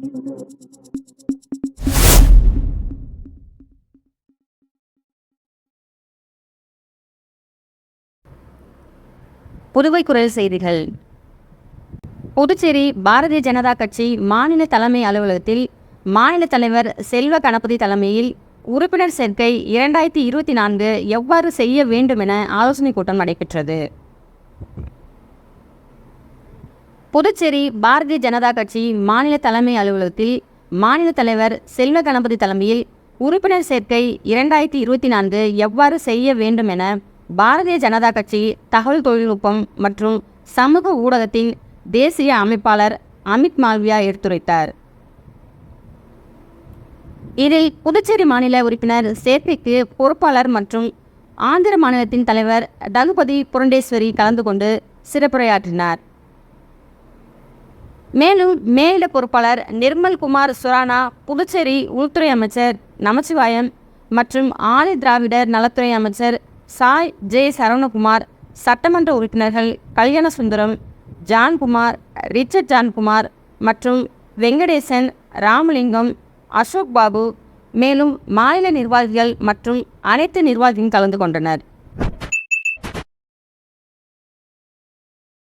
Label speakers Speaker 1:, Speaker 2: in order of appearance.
Speaker 1: புதுவை குரல் செய்திகள். புதுச்சேரி பாரதிய ஜனதா கட்சி மாநில தலைமை அலுவலகத்தில் மாநில தலைவர் செல்வ கணபதி தலைமையில் உறுப்பினர் சேர்க்கை இரண்டாயிரத்தி இருபத்தி நான்கு எவ்வாறு செய்ய வேண்டும் என ஆலோசனைக் கூட்டம் நடைபெற்றது. புதுச்சேரி பாரதிய ஜனதா கட்சி மாநில தலைமை அலுவலகத்தில் மாநில தலைவர் செல்வ கணபதி தலைமையில் உறுப்பினர் சேர்க்கை இரண்டாயிரத்தி இருபத்தி நான்கு எவ்வாறு செய்ய வேண்டும் என பாரதிய ஜனதா கட்சி தகவல் தொழில்நுட்பம் மற்றும் சமூக ஊடகத்தின் தேசிய அமைப்பாளர் அமித் மால்வியா எடுத்துரைத்தார். இதில் புதுச்சேரி மாநில உறுப்பினர் சேர்க்கைக்கு பொறுப்பாளர் மற்றும் ஆந்திர மாநிலத்தின் தலைவர் ரகுபதி புரண்டேஸ்வரி கலந்து கொண்டு சிறப்புரையாற்றினார். மேலும் மேலிட பொறுப்பாளர் நிர்மல் குமார் சுரானா புதுச்சேரி உள்துறை அமைச்சர் நமச்சிவாயம் மற்றும் ஆதி திராவிடர் நலத்துறை அமைச்சர் சாய் ஜே சரவணகுமார் சட்டமன்ற உறுப்பினர்கள் கல்யாண சுந்தரம் ஜான்குமார் ரிச்சர்ட் ஜான்குமார் மற்றும் வெங்கடேசன் ராமலிங்கம் அசோக் பாபு. மேலும் மாநில நிர்வாகிகள் மற்றும் அனைத்து நிர்வாகிகளும் கலந்து கொண்டனர்.